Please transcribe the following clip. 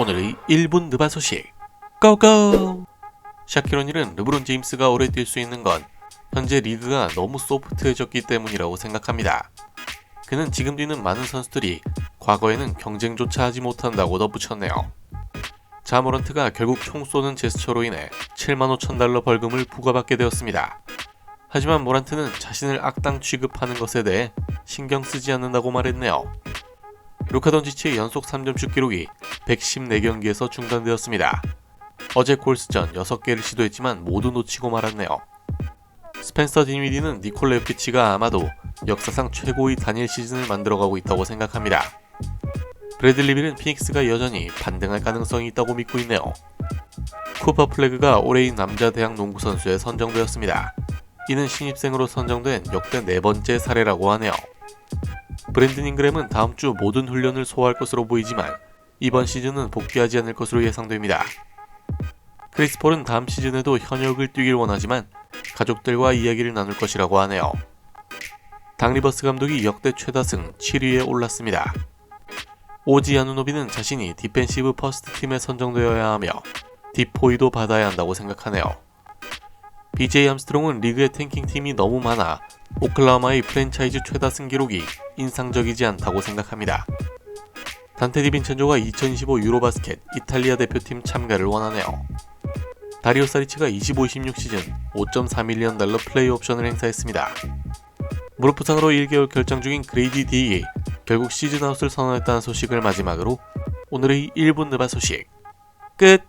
오늘의 1분 느바 소식 고고! 샤키로닐은 르브론 제임스가 오래 뛸 수 있는 건 현재 리그가 너무 소프트해졌기 때문이라고 생각합니다. 그는 지금 뛰는 많은 선수들이 과거에는 경쟁조차 하지 못한다고 덧붙였네요. 자모런트가 결국 총 쏘는 제스처로 인해 7만 5천 달러 벌금을 부과받게 되었습니다. 하지만 모란트는 자신을 악당 취급하는 것에 대해 신경 쓰지 않는다고 말했네요. 루카 돈치치의 연속 3점슛 기록이 114경기에서 중단되었습니다. 어제 콜스전 6개를 시도했지만 모두 놓치고 말았네요. 스펜서 디미디는 니콜레 요키치가 아마도 역사상 최고의 단일 시즌을 만들어가고 있다고 생각합니다. 브래들리 빌은 피닉스가 여전히 반등할 가능성이 있다고 믿고 있네요. 쿠퍼 플래그가 올해의 남자 대학 농구 선수에 선정되었습니다. 이는 신입생으로 선정된 역대 네 번째 사례라고 하네요. 브랜든 잉그램은 다음 주 모든 훈련을 소화할 것으로 보이지만 이번 시즌은 복귀하지 않을 것으로 예상됩니다. 크리스 폴은 다음 시즌에도 현역을 뛰길 원하지만 가족들과 이야기를 나눌 것이라고 하네요. 당 리버스 감독이 역대 최다승 7위에 올랐습니다. 오지 아누노비는 자신이 디펜시브 퍼스트 팀에 선정되어야 하며 디포이도 받아야 한다고 생각하네요. BJ 암스트롱은 리그의 탱킹 팀이 너무 많아 오클라호마의 프랜차이즈 최다승 기록이 인상적이지 않다고 생각합니다. 단테 디빈첸조가 2025 유로바스켓 이탈리아 대표팀 참가를 원하네요. 다리오 사리치가 25-26 시즌 5.4밀리언 달러 플레이 옵션을 행사했습니다. 무릎 부상으로 1개월 결정 중인 그레이디 디이 결국 시즌 아웃을 선언했다는 소식을 마지막으로 오늘의 1분 느바 소식 끝!